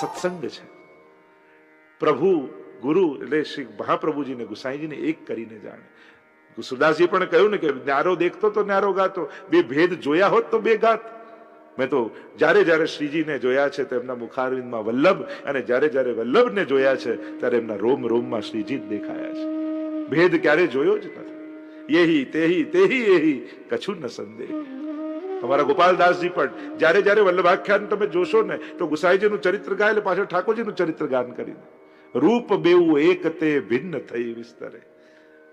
સત્સંગ છે. પ્રભુ, ગુરુ એટલે શ્રી મહાપ્રભુજીને, ગુસાઈજીને એક કરીને જાણે. સુદાસજી પણ કહ્યું ને કે ન્યારો દેખતો તો ન્યારો ગાતો. બે ભેદ જોયા હોત તો બે ગાત. મેં તો જ્યારે જ્યારે શ્રીજીને જોયા છે તો એમના મુખારવિંદમાં વલ્લભ અને જ્યારે જ્યારે વલ્લભને જોયા છે ત્યારે એમના રોમ રોમમાં શ્રીજી જ દેખાયા છે. ભેદ ક્યારે જોયો જ નથી. યેહી, તેહી તેહી એહી કછું ન સંદેહ. અમારા ગોપાલદાસજી પણ, જ્યારે જ્યારે વલ્લભાખ્યાન તમે જોશો ને, તો ગુસાઈજીનું ચરિત્ર ગાય એટલે પાછળ ઠાકોરજીનું ચરિત્ર ગાન કરીને. રૂપ બેવું એક તે ભિન્ન થઈ વિસ્તરે.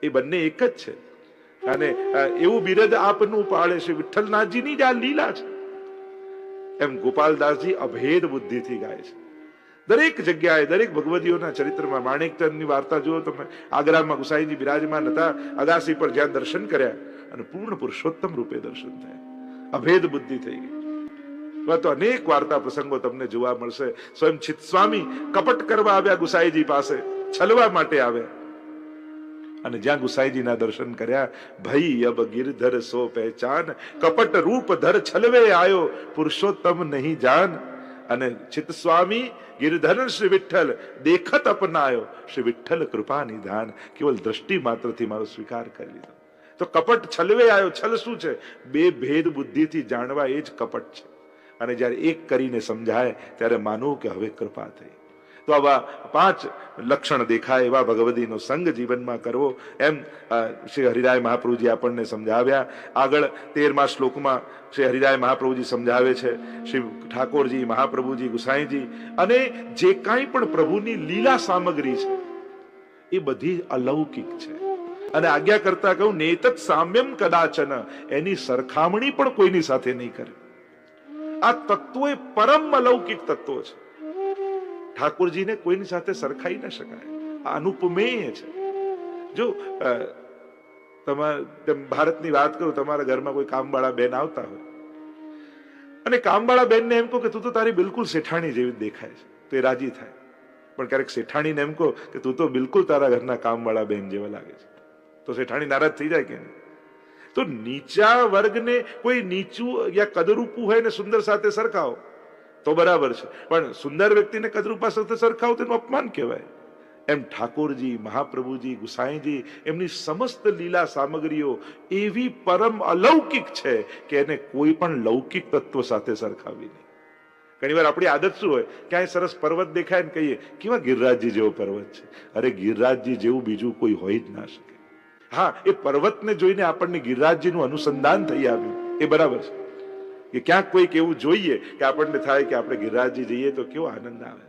એ બંને એક જ છે. અને એવું બિરદ આપનું પાળે છે. વિઠ્ઠલનાથજીની જ આ લીલા છે. એમ ગોપાલદાસજી અભેદ બુદ્ધિથી ગાય છે. દરેક જગ્યાએ, દરેક ભગવતીઓના ચરિત્રમાં માણેકચંદની વાર્તા જુઓ તમે. આગ્રામાં ગુસાઈજી બિરાજમાન હતા, અગાસી પર જ્યાં દર્શન કર્યા અને પૂર્ણ પુરુષોત્તમ રૂપે દર્શન થયા. અભેદ બુદ્ધિ થઈ ગઈ. તો અનેક વાર્તા પ્રસંગો તમને જોવા મળશે. સ્વયં ચિત સ્વામી કપટ કરવા આવ્યા ગુસાઈજી પાસે, છલવા માટે આવ્યા. અને જ્યાં ગુસાઈજીના દર્શન કર્યા, ભઈ અબ ગિરધર સો પહેચાન, કપટ રૂપ ધર છલવે આયો, પુરુષોત્તમ નહીં જાન. અને ચિત સ્વામી ગિરધર શ્રી વિઠ્ઠલ દેખત અપનાયો, શ્રી વિઠ્ઠલ કૃપા નિધાન કેવલ દ્રષ્ટિ માત્રથી મારો સ્વીકાર કરી લીધો. તો કપટ છલવે આવ્યો છલ શું છે? બે ભેદ બુદ્ધિથી જાણવા એ જ કપટ છે. અને જ્યારે એક કરીને સમજાય, ત્યારે માનવું કે હવે કૃપા થઈ. તો આવા પાંચ લક્ષણ દેખાય એવા ભગવદીનો સંગ જીવનમાં કરવો. એમ શ્રી હરિરાય મહાપ્રભુજી આપણને સમજાવ્યા. આગળ તેરમા શ્લોકમાં શ્રી હરિરાય મહાપ્રભુજી સમજાવે છે. શ્રી ઠાકોરજી, મહાપ્રભુજી, ગુસાઈજી અને જે કાંઈ પણ પ્રભુની લીલા સામગ્રી છે, એ બધી અલૌકિક છે. અને આજ્ઞા કરતા કહું, નેતત સામ્યમ કદાચન. એની સરખામણી પણ કોઈની સાથે નહીં કરે. આ તત્વો એ પરમ અલૌકિક તત્વો છે. ઠાકોરજીને કોઈની સાથે સરખાઈ ન શકાય. આ અનુપમેય છે. જો તમારે ભારતની વાત કરું, તમારા ઘરમાં કોઈ કામવાળા બેન આવતા હોય. અને કામવાળા બેનને એમ કહો કે, તું તો તારી બિલકુલ શેઠાણી જેવી દેખાય છે. તો એ રાજી થાય. પણ ક્યારેક શેઠાણીને એમ કહો કે, તું તો બિલકુલ તારા ઘરના કામવાળા બેન જેવા લાગે છે. તો શેઠાણી નારાજ થઈ જાય કે નહીં? તો નીચા વર્ગને કોઈ નીચું યા કદરૂપું હોય ને સુંદર સાથે સરખાવો, તો બરાબર છે. પણ સુંદર વ્યક્તિને કદરૂપા સાથે સરખાવો તેનું અપમાન કહેવાય. એમ ઠાકોરજી, મહાપ્રભુજી, ગુસાઈજી, એમની સમસ્ત લીલા સામગ્રીઓ એવી પરમ અલૌકિક છે કે એને કોઈ પણ લૌકિક તત્વ સાથે સરખાવી નહીં. ઘણી વાર આપણી આદત શું હોય? ક્યાંય સરસ પર્વત દેખાય ને કહીએ, કેવા ગિરરાજજી જેવો પર્વત છે. અરે ગિરરાજજી જેવું બીજું કોઈ હોય જ ના શકે. હા, એ પર્વતને જોઈને આપણને ગિરિરાજજીનું અનુસંધાન થઈ આવ્યું. એ બરાબર છે. કે ક્યાંક કોઈક એવું જોઈએ કે આપણને થાય કે આપણે ગિરિરાજજી જઈએ તો કેવો આનંદ આવે.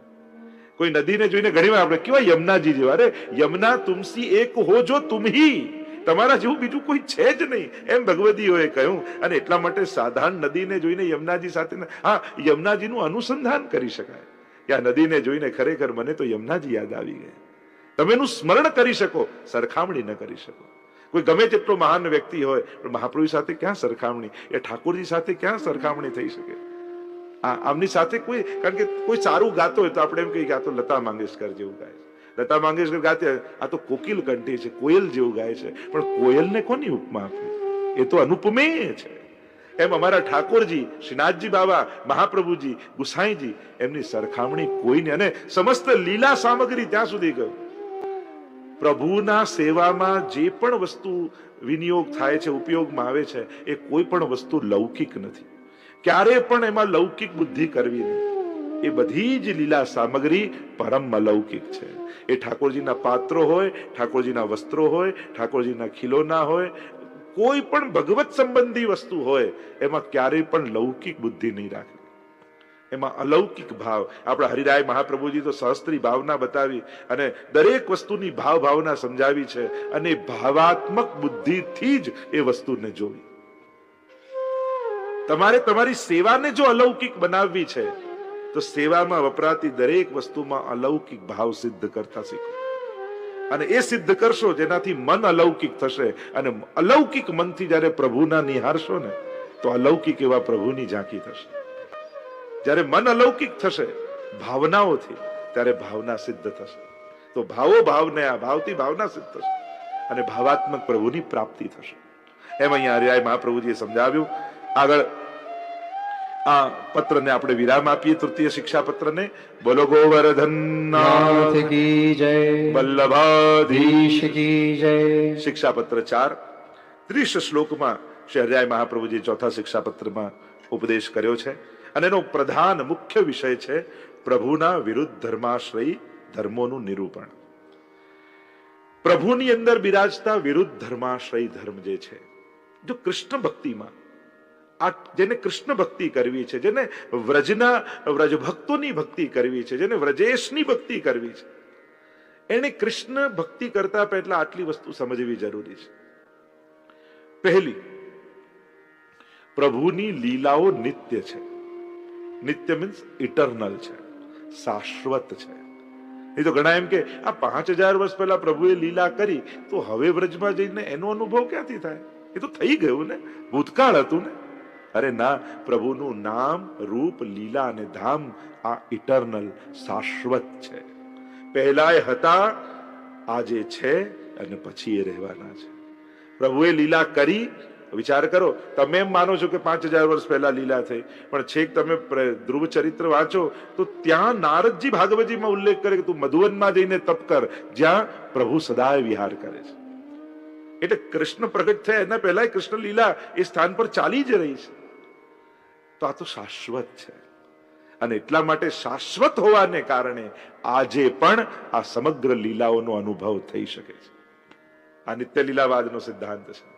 કોઈ નદીને જોઈને ઘણીવાર આપણે કેવા યમુનાજી જેવા, અરે યમુના તુમસી એક હો જો તુમહી. તમારા જેવું બીજું કોઈ છે જ નહીં. એમ ભગવદીઓએ કહ્યું. અને એટલા માટે સાધારણ નદીને જોઈને યમુનાજી સાથે હા, યમુનાજીનું અનુસંધાન કરી શકાય. કે આ નદીને જોઈને ખરેખર મને તો યમુનાજી યાદ આવી ગયા. તમે એનું સ્મરણ કરી શકો, સરખામણી ન કરી શકો. કોઈ ગમે તેટલો મહાન વ્યક્તિ હોય, પણ મહાપ્રભુ સાથે ક્યાં સરખામણી? એ ઠાકોરજી સાથે ક્યાં સરખામણી થઈ શકે? આ આમની સાથે કોઈ, કારણ કે કોઈ સારું ગાતો હોય તો આપણે એમ કહીએ કે આ તો લતા મંગેશકર જેવું ગાય છે. લતા મંગેશકર ગાતે, આ તો કોકિલ કંઠી છે, કોયલ જેવું ગાય છે. પણ કોયલને કોની ઉપમા આપવી? એ તો અનુપમેય છે. એમ અમારા ઠાકોરજી, શ્રીનાથજી બાબા મહાપ્રભુજી, ગુસાઈજી, એમની સરખામણી કોઈને, અને સમસ્ત લીલા સામગ્રી ત્યાં સુધી ગયું પ્રભુના સેવામાં જે પણ વસ્તુ વિનિયોગ થાય છે, ઉપયોગમાં આવે છે, એ કોઈ પણ વસ્તુ લૌકિક નથી. ક્યારે પણ એમાં લૌકિક બુદ્ધિ કરવી નહીં. એ બધી જ લીલા સામગ્રી પરમ અલૌકિક છે. એ ઠાકોરજીના પાત્રો હોય, ઠાકોરજીના વસ્ત્રો હોય, ઠાકોરજીના ખીલોના હોય, કોઈ પણ ભગવત સંબંધી વસ્તુ હોય, એમાં ક્યારેય પણ લૌકિક બુદ્ધિ નહીં રાખવી એમાં અલૌકિક ભાવ. આપણા હરિરાય મહાપ્રભુજી તો સહસ્ત્રી ભાવના બતાવી અને દરેક વસ્તુની ભાવ ભાવના સમજાવી છે અને ભાવાત્મક બુદ્ધિથી જ એ વસ્તુને જોવી. તમારે તમારી સેવાને જો અલૌકિક બનાવવી છે, તો સેવામાં વપરાતી દરેક વસ્તુમાં અલૌકિક ભાવ સિદ્ધ કરતા શીખો. અને એ સિદ્ધ કરશો જેનાથી મન અલૌકિક થશે અને અલૌકિક મનથી જ્યારે પ્રભુના નિહારશો ને, તો અલૌકિક એવા પ્રભુની ઝાંકી થશે. જ્યારે મન અલૌકિક થશે ભાવનાઓથી ત્યારે ભાવના સિદ્ધ થશે. તો ભાવો ભાવને આ ભાવથી ભાવના સિદ્ધ થશે અને ભાવાત્મક પ્રભુની પ્રાપ્તિ થશે. એમ અહીંયા હરિરાય મહાપ્રભુજીએ સમજાવ્યું. આગળ આ પત્રને આપણે વિરામ આપીએ તૃતીય શિક્ષા પત્રને બોલો ગોવર્ધન કી જય. વલ્લભાધીશ. કી જય. શિક્ષાપત્ર ચાર. ત્રીસ શ્લોકમાં શ્રી હરિરાય મહાપ્રભુજી ચોથા શિક્ષાપત્રમાં ઉપદેશ કર્યો છે. અને એનો પ્રધાન મુખ્ય વિષય છે પ્રભુના વિરુદ્ધ ધર્માશ્રયી ધર્મોનું નિરૂપણ. પ્રભુની અંદર બિરાજતા વિરુદ્ધ ધર્માશ્રય ધર્મ જે છે, જો કૃષ્ણ ભક્તિમાં, આ જેને કૃષ્ણ ભક્તિ કરવી છે, જેને વ્રજના વ્રજ ભક્તોની ભક્તિ કરવી છે, જેને વ્રજેશની ભક્તિ કરવી છે એને કૃષ્ણ ભક્તિ કરતા પહેલા આટલી વસ્તુ સમજવી જરૂરી છે. પહેલી, પ્રભુની લીલાઓ નિત્ય છે. નિત્ય મીન્સ ઇટરનલ છે. શાશ્વત છે. એ તો ઘણા એમ કે આ પાંચ હજાર વર્ષ પહેલા પ્રભુએ લીલા કરી, તો હવે વ્રજમાં જઈને એનો અનુભવ ક્યાંથી થાય? એ તો થઈ ગયું ને? ભૂતકાળ હતું ને? અરે ના, પ્રભુનું નામ, રૂપ, લીલા અને ધામ આ ઇટરનલ શાશ્વત છે. પહેલાય હતા, આજે છે અને પછી એ રહેવાના છે. પ્રભુએ લીલા કરી વિચાર કરો, તમે એમ માનો છો કે પાંચ હજાર વર્ષ પહેલા લીલા થઈ, પણ છેક તમે ધ્રુવ ચરિત્ર વાંચો, તો ત્યાં નારદજી ભાગવતજીમાં ઉલ્લેખ કરે કે તું મધુવનમાં જઈને તપ કર, જ્યાં પ્રભુ સદાય વિહાર કરે છે. એટલે કૃષ્ણ પ્રગટ થયા એના પહેલા કૃષ્ણ લીલા એ સ્થાન પર ચાલી જ રહી છે. તો આ તો શાશ્વત છે. અને એટલા માટે શાશ્વત હોવાને કારણે આજે પણ આ સમગ્ર લીલાઓનો અનુભવ થઈ શકે છે. આ નિત્ય લીલાવાદનો સિદ્ધાંત છે.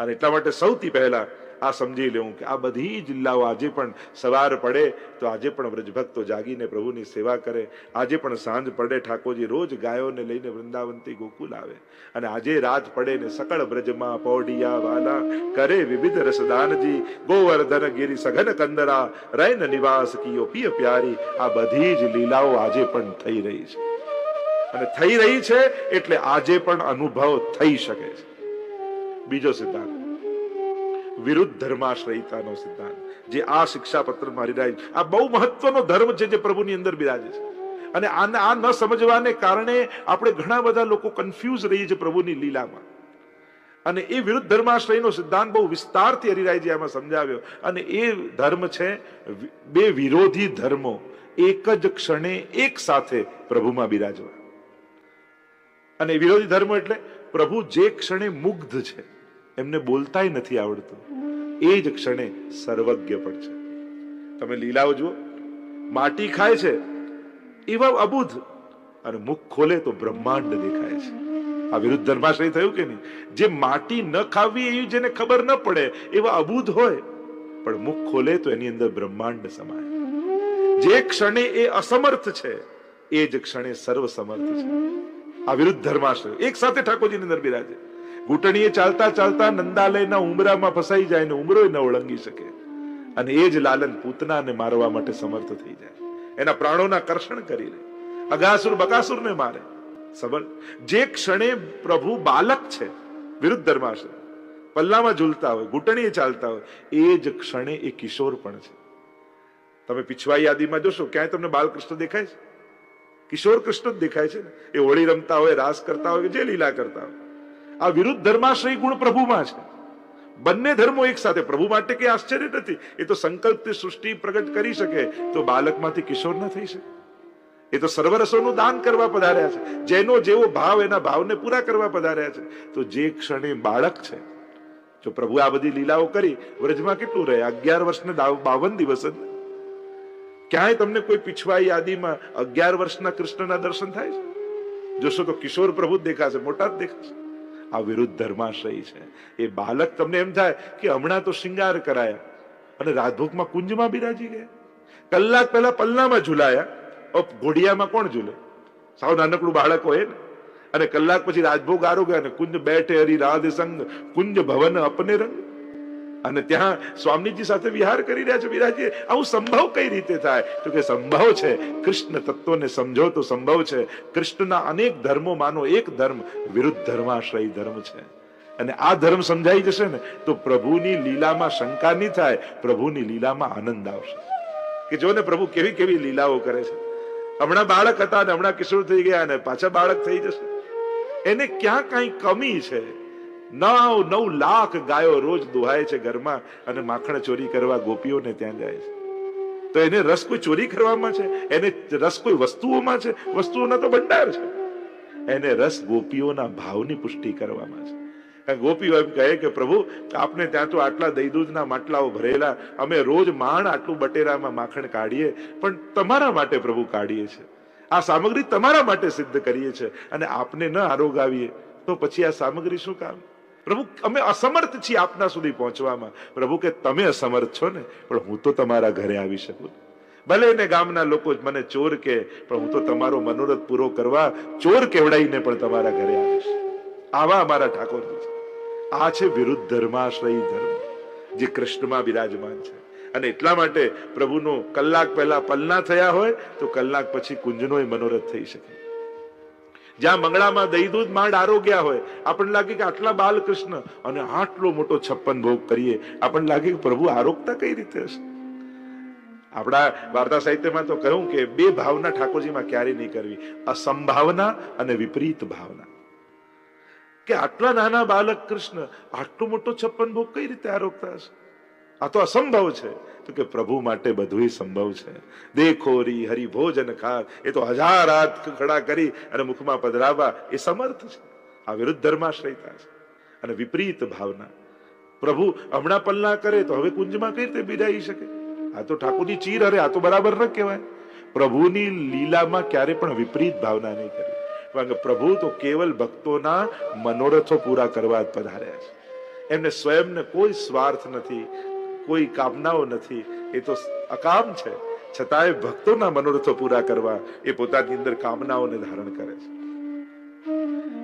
અને એટલા માટે સૌથી પહેલા આ સમજી લેવું કે આ બધી જ લીલાઓ આજે પણ સવાર પડે તો આજે પણ વ્રજભક્તો જાગીને પ્રભુની સેવા કરે. આજે પણ સાંજ પડે ઠાકોરજી રોજ ગાયોને લઈને વૃંદાવનથી ગોકુલ આવે. અને આજે રાત પડે ને સકળ બ્રજમાં પૌડિયા વાલા કરે વિવિધ રસદાનજી. ગોવર્ધન ગિરી સઘન કંદરા, રૈન નિવાસ કિયો પિય પ્યારી. આ બધી જ લીલાઓ આજે પણ થઈ રહી છે. અને થઈ રહી છે એટલે આજે પણ અનુભવ થઈ શકે છે. બીજો સિદ્ધાંત. વિરુદ્ધ ધર્માશ્રયિતાનો સિદ્ધાંત. જે આ શિક્ષાપત્ર મારી રહ્યા આ બહુ મહત્વનો ધર્મ છે જે પ્રભુની અંદર બિરાજે છે. અને આને આ ન સમજવાને કારણે આપણે ઘણા બધા લોકો કન્ફ્યુઝ રહીએ છીએ પ્રભુની લીલામાં. અને એ વિરુદ્ધ ધર્માશ્રયનો સિદ્ધાંત બહુ વિસ્તારથી હરિરાયજી આમાં સમજાવ્યો. અને એ ધર્મ છે, બે વિરોધી ધર્મો એક જ ક્ષણે એક સાથે પ્રભુમાં બિરાજવા. અને વિરોધી ધર્મ એટલે પ્રભુ જે ક્ષણે મુગ્ધ છે. એમને બોલતાય નથી આવડતું. એ જ ક્ષણે સર્વજ્ઞ પણ છે. તમે લીલાઓ જુઓ, માટી ખાય છે, એવા અબુધ અને મુખ ખોલે તો બ્રહ્માંડ દેખાય છે. આ વિરુદ્ધ ધર્માશ્રય થયું કે નહીં? જે માટી ન ખાવી એવી જેને ખબર ન પડે, એવા અબુધ હોય, પણ મુખ ખોલે તો એની અંદર બ્રહ્માંડ સમાય. જે ક્ષણે એ અસમર્થ છે, એ જ ક્ષણે સર્વ સમર્થ છે. આ વિરુદ્ધ ધર્માશ્રય. એક સાથે ઠાકોરજીની અંદર બિરાજે. ઘૂંટણીએ ચાલતા ચાલતા નંદાલયના ઉમરામાં ફસાઈ જાય ને ઉમરો ન ઓળંગી શકે. અને એ જ લાલન પૂતનાને મારવા માટે સમર્થ થઈ જાય. એના પ્રાણોના કર્ષણ કરી લે અગાસુર બકાસુરને મારે. સબળ જે ક્ષણે પ્રભુ બાલક છે, વિરુદ્ધ ધર્માશ્રય પલ્લામાં ઝૂલતા હોય, ઘૂંટણીએ ચાલતા હોય, એ જ ક્ષણે એ કિશોર પણ છે. તમે પીછવાઈ યાદીમાં જોશો, ક્યાંય તમને બાલકૃષ્ણ દેખાય છે? કિશોર કૃષ્ણ જ દેખાય છે ને? એ હોળી રમતા હોય, રાસ કરતા હોય કે જે લીલા કરતા હોય. આ વિરુદ્ધ ધર્માશ્રય ગુણ પ્રભુમાં છે. બંને ધર્મો એક સાથે પ્રભુ માટે કઈ આશ્ચર્ય નથી? એ તો સંકલ્પથી સૃષ્ટિ પ્રગટ કરી શકે, તો બાલકમાંથી કિશોર ન થઈ શકે. એ તો સર્વરસોનું દાન કરવા પધાર્યા છે. જેનો જેવો ભાવ એના ભાવને પૂરા કરવા પધાર્યા છે. તો જે ક્ષણે બાળક છે, જો પ્રભુ આ બધી લીલાઓ કરી, વ્રજમાં કેટલું રહે? અગિયાર વર્ષને બાવન દિવસ જ ક્યાંય તમને કોઈ પીછવાઈ યાદીમાં અગિયાર વર્ષના કૃષ્ણના દર્શન થાય છે? જોશો તો કિશોર પ્રભુ જ દેખાશે, મોટા જ દેખાશે. આ વિરુદ્ધ ધર્માશય છે. એ બાલક તમને એમ થાય કે હમણાં તો શિંગાર કરાયા અને રાજભોગમાં કુંજમાં બિરાજી ગયા. કલાક પહેલા પલ્લામાં ઝુલાયા. ઘોડિયામાં કોણ ઝૂલે? સાવ નાનકડું બાળક હોય ને. અને કલાક પછી રાજભોગ આરોગ્ય અને કુંજ બેઠે હરી રાધે સંગ. કુંજ ભવન અપને રંગ. અને ત્યાં સ્વામીજી સાથે વિહાર કરી રહ્યા છે વિરાજી આવું સંભવ કઈ રીતે થાય? તો કે સંભવ છે. કૃષ્ણ તત્વને સમજો તો સંભવ છે. કૃષ્ણના અનેક ધર્મોમાંનો એક ધર્મ, વિરુદ્ધ ધર્માશ્રય ધર્મ છે. અને આ ધર્મ સમજાઈ જશે ને, તો પ્રભુની લીલામાં શંકા નહીં થાય, પ્રભુની લીલામાં આનંદ આવશે. કે જો ને પ્રભુ કેવી કેવી લીલાઓ કરે છે. હમણાં બાળક હતા ને હમણાં કિશોર થઈ ગયા અને પાછા બાળક થઈ જશે. એને ક્યાં કઈ કમી છે? નવ નવ લાખ ગાયો રોજ દુહાય છે ઘરમાં અને માખણ ચોરી કરવા ગોપીઓને ત્યાં જાય છે. તો એને રસ કોઈ ચોરી કરવામાં છે? એને રસ કોઈ વસ્તુઓમાં છે? વસ્તુઓના તો ભંડાર છે. એને રસ ગોપીઓના ભાવની પુષ્ટિ કરવામાં છે. ગોપીઓ એમ કહે કે, પ્રભુ, આપને ત્યાં તો આટલા દહીં દૂધના માટલાઓ ભરેલા, અમે રોજ માણ આટલું બટેરામાં માખણ કાઢીએ, પણ તમારા માટે પ્રભુ કાઢીએ છે. આ સામગ્રી તમારા માટે સિદ્ધ કરીએ છે અને આપને ન આરોગાવીએ. તો પછી આ સામગ્રી શું કામ? પ્રભુ, અમે અસમર્થ છીએ આપના સુધી પહોંચવામાં. પ્રભુ કે, તમે અસમર્થ છો ને, પણ હું તો તમારા ઘરે આવી શકું. ભલે ને ગામના લોકો મને ચોર કે, પણ હું તો તમારો મનોરથ પૂરો કરવા ચોર કેવડાઈને પણ તમારા ઘરે આવીશ. આવા અમારા ઠાકોરજી છે. આ છે વિરુદ્ધ ધર્માશ્રય ધર્મ, જે કૃષ્ણમાં બિરાજમાન છે. અને એટલા માટે પ્રભુનો કલાક પહેલા પલના થયા હોય, તો કલાક પછી કુંજનો મનોરથ થઈ શકે. જ્યાં મંગળામાં દહીં દૂધ માંડ આરોગ્યા હોય, આપણને લાગે કે આટલા બાલકૃષ્ણ અને આટલો મોટો છપ્પન ભોગ કરીએ, આપણને લાગે કે પ્રભુ આરોગતા કઈ રીતે હશે? આપણા વાર્તા સાહિત્યમાં તો કહ્યું કે બે ભાવના ઠાકોરજીમાં ક્યારે નહીં કરવી, અસંભાવના અને વિપરીત ભાવના. કે આટલા નાના બાલક કૃષ્ણ, આટલો મોટો છપ્પન ભોગ કઈ રીતે આરોગતા હશે? આ તો અસંભવ છે. તો કે પ્રભુ માટે બધું સંભવ છે. દેખોરી હરિભોજન ભોજન ખા એ તો હજાર હાથ ખડા કરી અને મુખમાં પધરાવા એ સમર્થ છે. આ વિરુદ્ધ ધર્માશ્રયતા છે. અને વિપરીત ભાવના. પ્રભુ હમણાં પલ્લા કરે તો હવે કુંજમાં કઈ રીતે બિરાઈ શકે? આ તો ઠાકોરની ચીર અરે, આ તો બરાબર ન કહેવાય. પ્રભુની લીલામાં ક્યારે પણ વિપરીત ભાવના નહીં કરી. કારણ કે પ્રભુ તો કેવલ ભક્તોના મનોરથો પૂરા કરવા પધાર્યા છે. એમને સ્વયંને કોઈ સ્વાર્થ નથી. કોઈ કામનાઓ નથી. એ તો અકામ છે. છતાંય ભક્તોના મનોરથો પૂરા કરવા એ પોતાની અંદર કામનાઓને ધારણ કરે છે.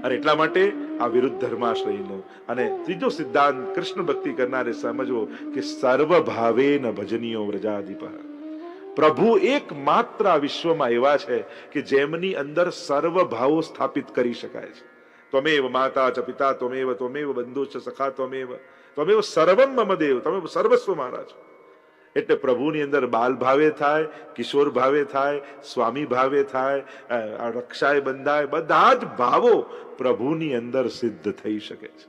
અને એટલા માટે આ વિરુદ્ધ ધર્માશ્રયનો અને ત્રીજો સિદ્ધાંત કૃષ્ણ ભક્તિ કરનારે સમજવો કે સર્વ ભાવે ન ભજનીયો વ્રજાધિપ પ્રભુ એકમાત્ર આ વિશ્વમાં એવા છે કે જેમની અંદર સર્વ ભાવો સ્થાપિત કરી શકાય છે. ત્વમેવ માતા ચ પિતા, ત્વમેવ ત્વમેવ બંધુ છે સખા, ત્વમેવ ત્વમેવ સર્વમ મમ દેવ, તમે સર્વસ્વ મારા છો એટલે પ્રભુની અંદર બાલ ભાવે થાય, કિશોર ભાવે થાય, સ્વામી ભાવે થાય રક્ષાએ બંધાય, બધા જ ભાવો પ્રભુની અંદર સિદ્ધ થઈ શકે છે.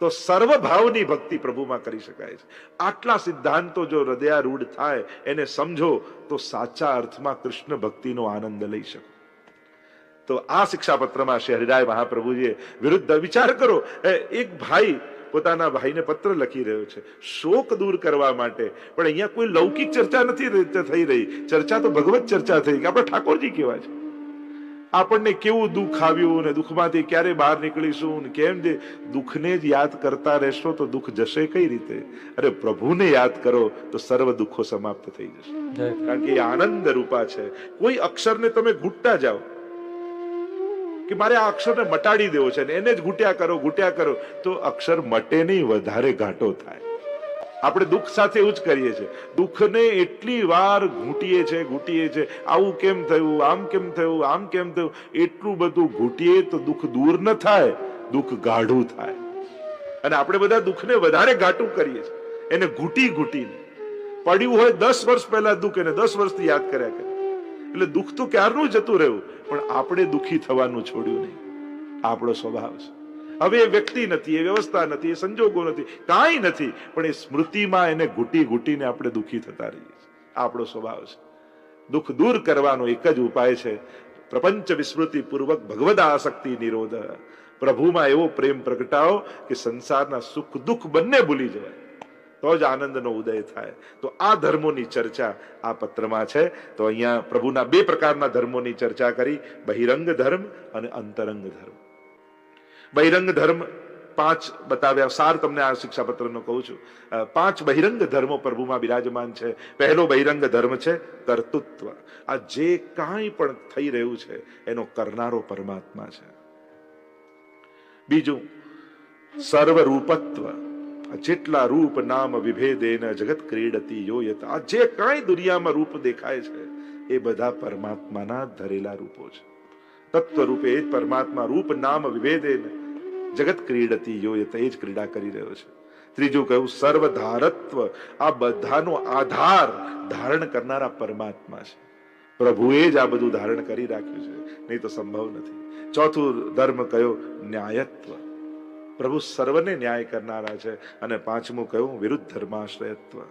તો સર્વ ભાવની ભક્તિ પ્રભુમાં કરી શકાય છે. આટલા સિદ્ધાંતો જો હૃદયારૂઢ થાય, એને સમજો, તો સાચા અર્થમાં કૃષ્ણ ભક્તિનો આનંદ લઈ શકો. તો આ શિક્ષાપત્રમાં શ્રી હરિરાય મહાપ્રભુજીએ વિરુદ્ધ વિચાર કરો એક ભાઈ પોતાના ભાઈને પત્ર લખી રહ્યો છે. શોક દૂર કરવા માટે. પણ અહીંયા કોઈ લૌકિક ચર્ચા નથી થઈ રહી. ચર્ચા તો ભગવત ચર્ચા થઈ. કે આપણે ઠાકોરજી કેવા છે? આપણને કેવું દુઃખ આવ્યું ને દુઃખમાંથી ક્યારે બહાર નીકળીશું ને કેમ જે દુઃખને જ યાદ કરતા રહેશો તો દુઃખ જશે કઈ રીતે? અરે પ્રભુને યાદ કરો તો સર્વ દુઃખો સમાપ્ત થઈ જશે. કારણ કે એ આનંદ રૂપા છે. કોઈ અક્ષરને તમે ઘૂંટતા જાઓ. કે મારે આ અક્ષરને મટાડી દેવો છે એને જ ઘૂંટ્યા કરો ઘૂંટ્યા કરો. તો અક્ષર મટે નહીં, વધારે ઘાટો થાય. આપણે દુઃખ સાથે એવું જ કરીએ છીએ. દુઃખને એટલી વાર ઘૂંટીએ છે ઘૂંટીએ છે. આવું કેમ થયું, આમ કેમ થયું, આમ કેમ થયું? એટલું બધું ઘૂંટીએ તો દુઃખ દૂર ન થાય, દુઃખ ગાઢું થાય. અને આપણે બધા દુઃખને વધારે ઘાટું કરીએ છીએ. એને ઘૂંટી ઘૂંટીને. પડ્યું હોય દસ વર્ષ પહેલા દુઃખ એને દસ વર્ષથી યાદ કર્યા કરે. એટલે દુઃખ તો ક્યારનું જતું રહ્યું પણ આપણે દુઃખી થવાનું છોડ્યું નહીં. આપણો સ્વભાવ છે. હવે એ વ્યક્તિ નથી, એ વ્યવસ્થા નથી, એ સંજોગો નથી, કાંઈ નથી, પણ એ સ્મૃતિમાં એને ઘૂંટી ઘૂંટીને આપણે દુઃખી થતા રહીએ છીએ. આપણો સ્વભાવ છે. દુઃખ દૂર કરવાનો એક જ ઉપાય છે. પ્રપંચ વિસ્મૃતિ પૂર્વક ભગવદ આસક્તિ નિરોધ. પ્રભુમાં એવો પ્રેમ પ્રગટાવો કે સંસારના સુખ દુઃખ બંને ભૂલી જાય તો જ આનંદનો ઉદય થાય. તો આ ધર્મોની ચર્ચા આ પત્રમાં છે. તો અહીંયા પ્રભુના બે પ્રકારના ધર્મોની ચર્ચા કરી. બહિરંગ ધર્મ અને અંતરંગ ધર્મ. બહિરંગ ધર્મ પાંચ બતાવ્યા. સાર તમને આ શિક્ષાપત્રનો કહું છું. પાંચ બહિરંગ ધર્મો પ્રભુમાં બિરાજમાન છે. પહેલો બહિરંગ ધર્મ છે કર્તૃત્વ. આ જે કાંઈ પણ થઈ રહ્યું છે એનો કરનારો પરમાત્મા છે. બીજું, સર્વરૂપત્વ. જેટલા રૂપ નામ વિભેદેન જગત ક્રીડતી યોયત. આ જે કાંઈ દુનિયામાં રૂપ દેખાય છે, એ બધા પરમાત્માના ધરેલા રૂપો છે. તત્વ રૂપે જ પરમાત્મા રૂપ નામ વિભેદેન જગત ક્રીડતી યોયત એ જ ક્રીડા કરી રહ્યો છે. ત્રીજું કહ્યું, સર્વધારત્વ. આ બધાનો આધાર ધારણ કરનારા પરમાત્મા છે. પ્રભુએ જ આ બધું ધારણ કરી રાખ્યું છે. નહીં તો સંભવ નથી. ચોથું ધર્મ કયો? ન્યાયત્વ. પ્રભુ સર્વને ન્યાય કરનારા છે અને પાંચમું કહ્યું, વિરુદ્ધ ધર્માશ્રયત્વ.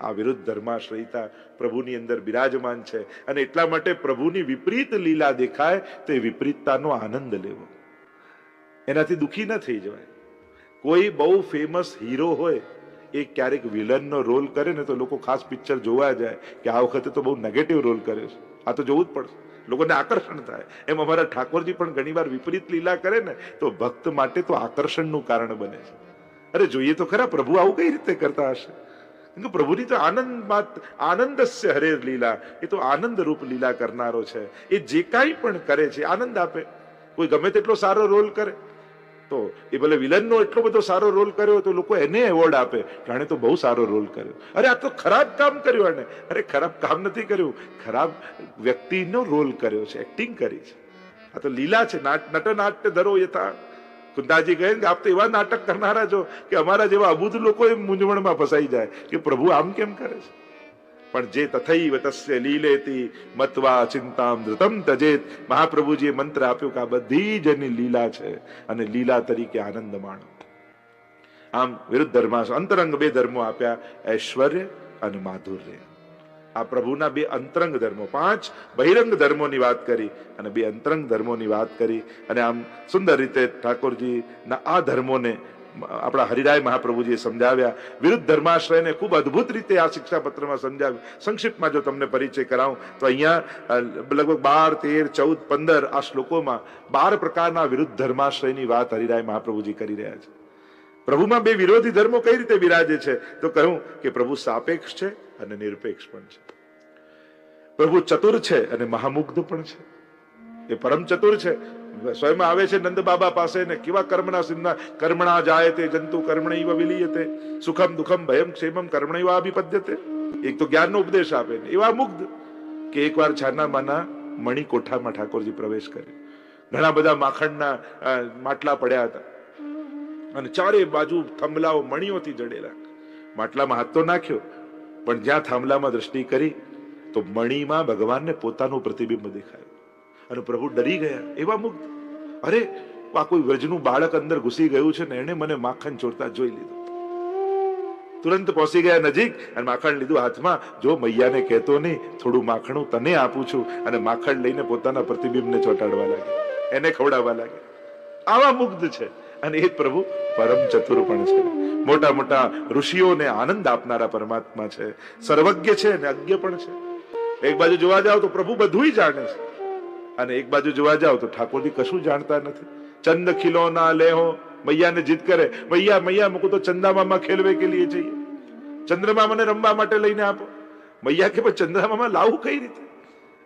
આ વિરુદ્ધ ધર્માશ્રયતા પ્રભુની અંદર બિરાજમાન છે અને એટલા માટે પ્રભુની વિપરીત લીલા દેખાય તો એ વિપરીતતાનો આનંદ લેવો. એનાથી દુખી ન થઈ જવાય. કોઈ બહુ ફેમસ હીરો હોય એ ક્યારેક વિલનનો રોલ કરે ને તો લોકો ખાસ પિક્ચર જોવા જાય કે આ વખતે તો બહુ નેગેટિવ રોલ કર્યો છે. આ તો જોવું જ પડશે. લોકોને આકર્ષણ થાય. એમ અમારા ઠાકોરજી પણ ઘણીવાર વિપરીત લીલા કરે ને તો ભક્ત માટે તો આકર્ષણનું કારણ બને છે. અરે જોઈએ તો ખરા, પ્રભુ આવું કઈ રીતે કરતા હશે? કે પ્રભુની તો આનંદ માત, આનંદસ્ય હરે લીલા. એ તો આનંદ રૂપ લીલા કરનારો છે. એ જે કાંઈ પણ કરે છે, આનંદ આપે. કોઈ ગમે તેટલો સારો રોલ કરે. તો એ ભલે વિલનનો એટલો બધો સારો રોલ કર્યો તો લોકો એને એવોર્ડ આપે કે તો બહુ સારો રોલ કર્યો. અરે આ તો ખરાબ કામ કર્યું એને અરે ખરાબ કામ નથી કર્યું. ખરાબ વ્યક્તિનો રોલ કર્યો છે એક્ટિંગ કરી છે. આ તો લીલા છે, નટ નાટ્ય ધરો યથા. કુંદાજી કહે કે આપ તો એવા નાટક કરનારા છો કે અમારા જેવા અબુધ લોકો એ મૂંઝવણમાં ફસાઈ જાય કે પ્રભુ આમ કેમ કરે છે? પણ જે તથૈવ તસ્ય લીલેતી મત્વા ચિંતામ ધૃતમ તજેત મહાપ્રભુજીએ મંત્ર આપ્યો કે આ બધી જ એની લીલા છે અને લીલા તરીકે આનંદ માણો આમ વિરુદ્ધ ધર્મા અંતરંગ બે ધર્મો આપ્યા ઐશ્વર્ય અને માધુર્ય આ પ્રભુના બે અંતરંગ ધર્મો પાંચ બહિરંગ ધર્મોની વાત કરી અને બે અંતરંગ ધર્મોની વાત કરી અને આમ સુંદર રીતે ઠાકોરજીના આ ધર્મોને આપણા હરિરાય મહાપ્રભુજીએ સમજાવ્યા. વિરુદ્ધ ધર્માશ્રયને ખૂબ અદ્ભુત રીતે આ શિક્ષાપત્રમાં સમજાવ્યું. સંક્ષિપ્તમાં જો તમને પરિચય કરાવું, તો અહીંયા લગભગ બાર, તેર, ચૌદ, પંદર આ શ્લોકોમાં બાર પ્રકારના વિરુદ્ધ ધર્માશ્રયની વાત હરિરાય મહાપ્રભુજી કરી રહ્યા છે. પ્રભુમાં બે વિરોધી ધર્મો કઈ રીતે બિરાજે છે? તો કહ્યું કે પ્રભુ સાપેક્ષ છે અને નિરપેક્ષ પણ છે. પ્રભુ ચતુર છે અને મહામુગ્ધ પણ છે. એ પરમ ચતુર છે. સ્વયં આવે છે નંદ બાબા પાસે ને કેવા કર્મણા સિંધના કર્મણા જાય તે જંતુ કર્મણૈવ વિલીયતે. સુખમ દુઃખમ ભયમ ક્ષેમમ કર્મણૈવ અભિપદ્યતે એક તો જ્ઞાનનો ઉપદેશ આપે ને, એવા મુગ્ધ કે એકવાર છાના માના મણી કોઠામાં ઠાકોરજી પ્રવેશ કરે. ઘણા બધા માખણના માટલા પડ્યા હતા. અને ચારે બાજુ થંભલાઓ મણીઓથી જડેલા. માટલામાં હાથ તો નાખ્યો, પણ જ્યાં થાંભલામાં દ્રષ્ટિ કરી, તો મણીમાં ભગવાનને પોતાનું પ્રતિબિંબ દેખાયું. અને પ્રભુ ડરી ગયા, એવા મુગ્ધ. અરે, આ કોઈ વ્રજનું બાળક અંદર ઘૂસી ગયું છે ને એને મને માખણ ચોરતા જોઈ લીધું. તુરંત પહોંચી ગયા નજીક અને માખણ લીધું હાથમાં. જો મૈયાને કહેતો નહીં, થોડું માખણું તને આપું છું. અને માખણ લઈને પોતાના પ્રતિબિંબને ચોંટાડવા લાગે એને ખવડાવવા લાગે આવા મુગ્ધ છે. અને એ પ્રભુ પરમ ચતુર પણ છે. મોટા મોટા ઋષિઓને આનંદ આપનારા પરમાત્મા છે. સર્વજ્ઞ છે અને અજ્ઞ પણ છે. એક બાજુ જોવા જાવ તો પ્રભુ બધું જાણે છે. અને એક બાજુ જોવા જાવ તો ઠાકોરજી કશું જાણતા નથી. ચંદ ખિલોના લેહો, મૈયાને જીદ કરે. મૈયા મૈયા, મૂકું તો ચંદામામાં ખેલવે કે લીએ જઈએ? ચંદ્રમા મને રમવા માટે લઈને આપો. મૈયા કે પણ ચંદ્રમામાં લાવું કઈ રીતે?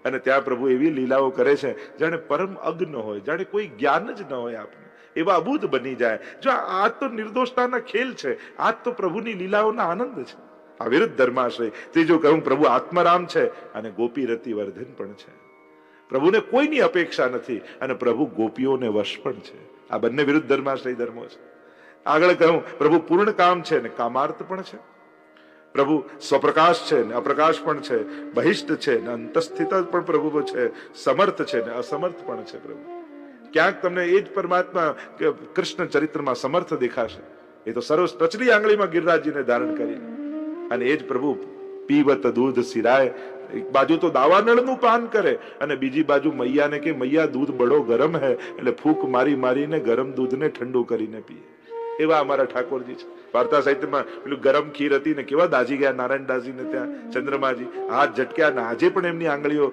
અને ત્યાં પ્રભુ એવી લીલાઓ કરે છે, જાણે પરમ અગ્ન હોય, જાણે કોઈ જ્ઞાન જ ન હોય આપને એવા અબૂધ બની જાય. જો આ તો નિર્દોષતાના ખેલ છે. આ તો પ્રભુની લીલાઓના આનંદ છે. આ વિરુદ્ધ ધર્માશ્રય. જો કહું, પ્રભુ આત્મરામ છે અને ગોપી રતિ વર્ધન પણ છે. પ્રભુને કોઈની અપેક્ષા નથી અને પ્રભુ ગોપીઓને વશ પણ છે. આ બંને વિરુદ્ધ ધર્માશ્રય ધર્મો છે. આગળ કહ્યું પ્રભુ પૂર્ણ કામ છે ને કામાર્થ પણ છે. પ્રભુ સ્વપ્રકાશ છે ને અપ્રકાશ પણ છે. બહિષ્ઠ છે ને અંતસ્થિત પણ પ્રભુ છે. સમર્થ છે ને અસમર્થ પણ છે પ્રભુ. ક્યાંક તમને એ જ પરમાત્મા કૃષ્ણ ચરિત્રમાં સમર્થ દેખાશે. એ તો સર્વ ટચલી આંગળીમાં ગિરિરાજજીને ધારણ કરી. અને એ જ પ્રભુ પીવત દૂધ સિરાય. એક બાજુ તો દાવાનળનું પાન કરે અને બીજી બાજુ મૈયાને કે મૈયા દૂધ બડો ગરમ હે, એટલે ફૂંક મારી મારીને ગરમ દૂધને ઠંડુ કરીને પીએ. એવા અમારા ઠાકોરજી છે. વાર્તા સાહિત્યમાં પેલું ગરમ ખીર હતી ને કેવા દાજી ગયા નારાયણ ને ત્યાં, ચંદ્રમાજી. હાથ ઝટક્યા ને આજે પણ એમની આંગળીઓ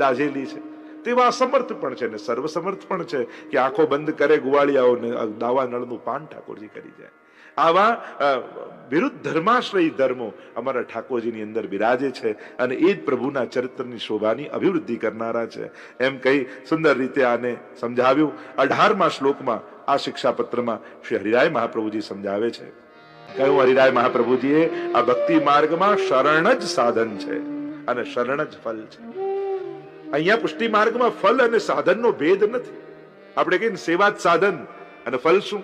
દાઝેલી છે. તેવા અસમર્થ પણ છે ને સર્વસમર્થ પણ છે કે આંખો બંધ કરે ગુવાળિયાઓને દાવા નળનું પાન ઠાકોરજી કરી જાય. આવા વિરુદ્ધ ધર્માશ્રયી ધર્મો અમારા ઠાકોરજીની અંદર બિરાજે છે અને એ જ પ્રભુના ચરિત્રની શોભાની અભિવૃદ્ધિ કરનારા છે. એમ કહી સુંદર રીતે આને સમજાવ્યું. અઢારમા શ્લોકમાં આ શિક્ષાપત્રમાં શ્રી હરિરાય મહાપ્રભુજી સમજાવે છે. કહ્યું, હરિરાય મહાપ્રભુજીએ આ ભક્તિ માર્ગમાં શરણ જ સાધન છે અને શરણ જ ફલ છે. અહીંયા પુષ્ટિ માર્ગમાં ફલ અને સાધનનો ભેદ નથી. આપણે કહીએ સેવા જ સાધન અને ફલ શું?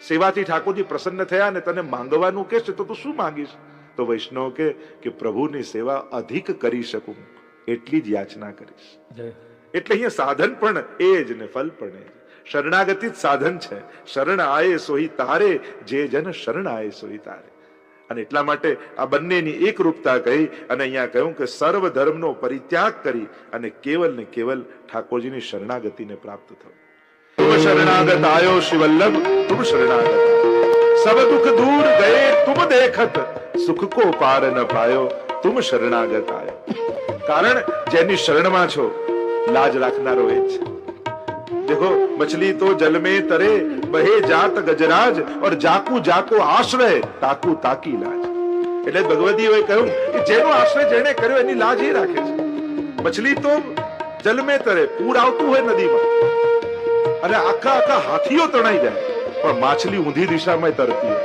સેવાથી ઠાકોરજી પ્રસન્ન થયા અને તને માંગવાનું કે છે તો તું શું માંગીશ? તો વૈષ્ણવ કે કે પ્રભુની સેવા અધિક કરી શકું. એટલી જ યાચના કરીશ. એટલે અહીંયા સાધન પણ એ જ ને ફલ પણ એ જ. શરણાગતિ જ સાધન છે. શરણ આયે સોહી તારે જે જન શરણ આયે સોહી તારે. અને એટલા માટે આ બંનેની એકરૂપતા કહી અને અહીંયા કહ્યું કે સર્વ ધર્મનો પરિત્યાગ કરી અને કેવલ ને કેવલ ઠાકોરજીની શરણાગતિને પ્રાપ્ત થયું તુમ શરણાગત આયો શ્રી વલ્લભ તુમ શરણાગત સબ દુઃખ દૂર ગયે તુમ દેખત સુખ કો પાર ન પાયો તુમ શરણાગત આયો કારણ જેની શરણમાં છો લાજ રાખનારો એ જ છે देखो मछली तो जल में तरे बहे जात गजराज और जाकू जाको આશ્રય તાકુ તાકી લાજ એટલે ભગવદીઓએ કહ્યું કે જેનો આશ્રય જેને કર્યો એની લાજ એ રાખે છે મછલી તો જલ में તરે પૂર આવતું હોય નદીમાં અને આખા આખા હાથીઓ તણાઈ જાય. પણ માછલી ઊંધી દિશામાં તરતી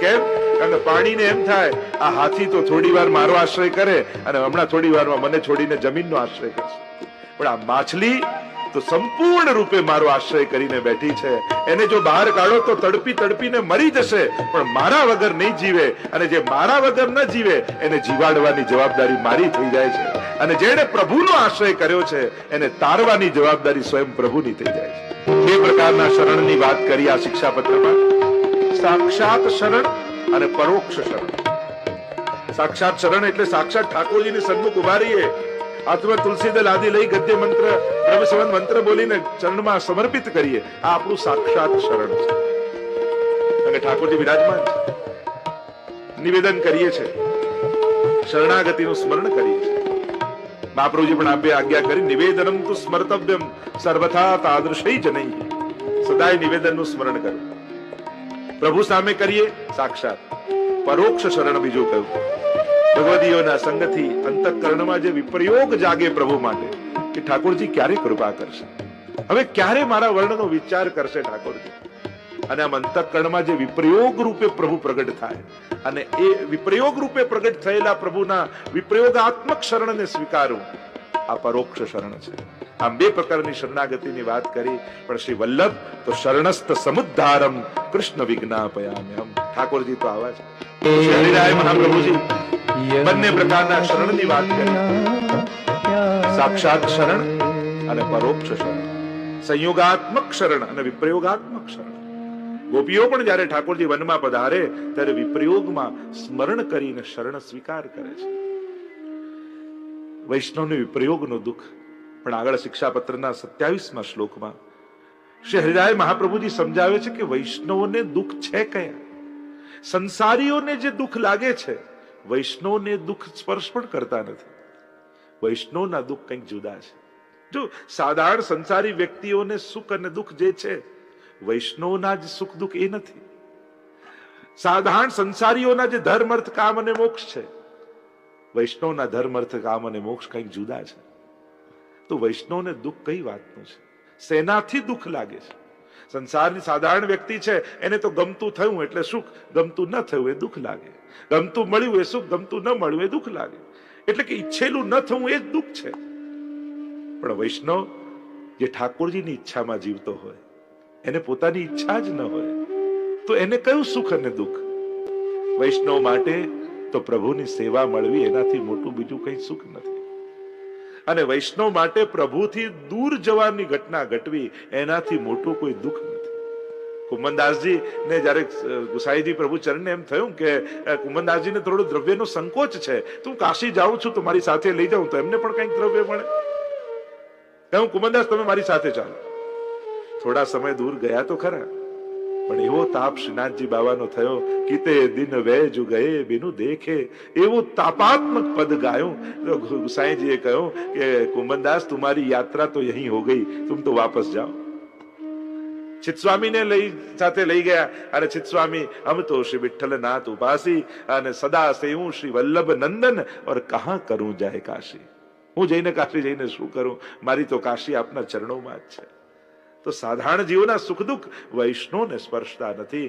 કેમ? કારણ કે પાણીને એમ થાય, આ હાથી તો થોડી વાર મારો આશ્રય કરે અને હમણાં થોડી વારમાં મને છોડીને જમીનનો આશ્રય કરશે પણ આ માછલી તો સંપૂર્ણ રૂપે મારો આશ્રય કરીને બેઠી છે. એને જો બહાર કાઢો તો તડપી તડપીને મરી જશે. પણ મારા વગર નહીં જીવે અને જે મારા વગર ન જીવે, એને જીવાડવાની જવાબદારી મારી થઈ જાય છે. અને જેણે પ્રભુનો આશ્રય કર્યો છે, એને તારવાની જવાબદારી સ્વયં પ્રભુની થઈ જાય છે. બે પ્રકારના શરણની વાત કરી આ શિક્ષાપત્રમાં. સાક્ષાત શરણ અને પરોક્ષ શરણ. સાક્ષાત શરણ એટલે સાક્ષાત ઠાકોરજીની સન્મુખ ઊભા રહીએ અથવા તુલસીદલ આદિ લઈ ગદ્ય મંત્ર, બ્રહ્મસવન મંત્ર બોલીને ચરણમાં સમર્પિત કરીએ. આ આપણું સાક્ષાત શરણ છે. અને ઠાકોરજી વિરાજમાન નિવેદન કરીએ છે. શરણાગતિનું સ્મરણ કરીએ છે. મહાપ્રભુજી પણ આપે આજ્ઞા કરી નિવેદનમ તુ સ્મર્તવ્યમ સર્વથા તાદૃશય જ નહીં સદાય નિવેદનનું સ્મરણ કરો। પ્રભુ સામે કરીએ સાક્ષાત। પરોક્ષ શરણ બીજું કહ્યું ભગવદીઓના સંગથી અંતઃકરણમાં જે વિપ્રયોગ જાગે પ્રભુ માટે કે ઠાકોરજી ક્યારે કૃપા કરશે? હવે ક્યારે મારા વર્ણનો વિચાર કરશે ઠાકોરજી? અને આમ અંતઃકરણમાં જે વિપ્રયોગ રૂપે પ્રભુ પ્રગટ થાય અને એ વિપ્રયોગ રૂપે પ્રગટ થયેલા પ્રભુના વિપ્રયોગાત્મક શરણને સ્વીકારવું આ પરોક્ષ શરણ છે. આમ બે પ્રકારની શરણાગતિની વાત કરી, પણ શ્રી વલ્લભ તો શરણસ્થ સમુદ્ધારમ કૃષ્ણ વિજ્ઞાપયામ્યહમ. ઠાકોરજી તો આવા છે. શ્રી હરિરાય મહાપ્રભુજી, બંને પ્રકારના શરણની વાત કરી. સાક્ષાત શરણ અને પરોક્ષ શરણ. સંયોગાત્મક શરણ અને વિપ્રયોગાત્મક શરણ. ગોપીઓ પણ જ્યારે ઠાકોરજી વનમાં પધારે, ત્યારે વિપ્રયોગમાં સ્મરણ કરીને શરણ સ્વીકાર કરે છે. વૈષ્ણવને વિપ્રયોગનો દુઃખ, પણ આગળ શિક્ષાપત્રના સત્યાવીસમાં શ્લોકમાં શ્રી હરિરાય મહાપ્રભુજી સમજાવે છે કે વૈષ્ણવોને દુઃખ છે કયા? સંસારીઓને જે દુઃખ લાગે છે, વૈષ્ણવને દુઃખ સ્પર્શ પણ કરતા નથી. વૈષ્ણવના દુઃખ કંઈક જુદા છે. જો સાધારણ સંસારી વ્યક્તિઓને સુખ અને દુઃખ જે છે વૈષ્ણવના જ સુખ દુઃખ એ નથી. સાધારણ સંસારીઓના જે ધર્મ, અર્થ, કામ અને મોક્ષ છે, વૈષ્ણવના ધર્મ, અર્થ, કામ અને મોક્ષ કંઈક જુદા છે. તો વૈષ્ણવને દુઃખ કઈ વાતનું છે? સેનાથી દુઃખ લાગે છે. સંસારની સાધારણ વ્યક્તિ છે, એને તો ગમતું થયું એટલે સુખ, ગમતું ન થયું એ દુઃખ લાગે. ગમતું મળ્યું એ સુખ, ગમતું ન મળ્યું એ દુઃખ લાગે. એટલે કે ઈચ્છેલું ન થવું એ જ દુઃખ છે. પણ વૈષ્ણવ જે ઠાકોરજીની ઈચ્છામાં જીવતો હોય એને પોતાની ઈચ્છા જ ન હોય. તો એને કયું સુખ અને દુઃખ? વૈષ્ણવ માટે તો પ્રભુની સેવા મળવી એનાથી મોટું બીજું કઈ સુખ નથી. અને વૈષ્ણવ માટે પ્રભુથી દૂર જવાની ઘટના ઘટવી એનાથી મોટું કોઈ દુઃખ નથી. કુમનદાસજી ને જ્યારે ગુસાઈજી પ્રભુ ચરણને એમ થયું કે કુમનદાસજીને થોડું દ્રવ્યનો સંકોચ છે, તો હું કાશી જાઉં છું, તો મારી સાથે લઈ જાઉં, તો એમને પણ કંઈક દ્રવ્ય મળે. કહું કુમનદાસ તમે મારી સાથે ચાલો. થોડા સમય દૂર ગયા તો ખરા. પણ એવો તાપ શ્રીનાથજી બાબાનો થયો કે તે દિન વે વેજ ગયે બિનુ દેખે. એવું તાપાત્મક પદ ગાયું. ગુસાઈજીએ કહ્યું કે કુંભનદાસ તમારી યાત્રા તો અહીં હો ગઈ. તુમ તો વાપસ જાઓ. ચિત સ્વામીને લઈ, સાથે લઈ ગયા. અને ચિત સ્વામી હમ તો શ્રી વિઠ્ઠલનાથ ઉપાસી. અને સદા સેવું શ્રી વલ્લભ નંદન ઓર કહા કરું જાય કાશી? હું જઈને કાશી જઈને શું કરું? મારી તો કાશી આપના ચરણોમાં જ છે. તો સાધારણ જીવના સુખ દુઃખ વૈષ્ણવને સ્પર્શતા નથી.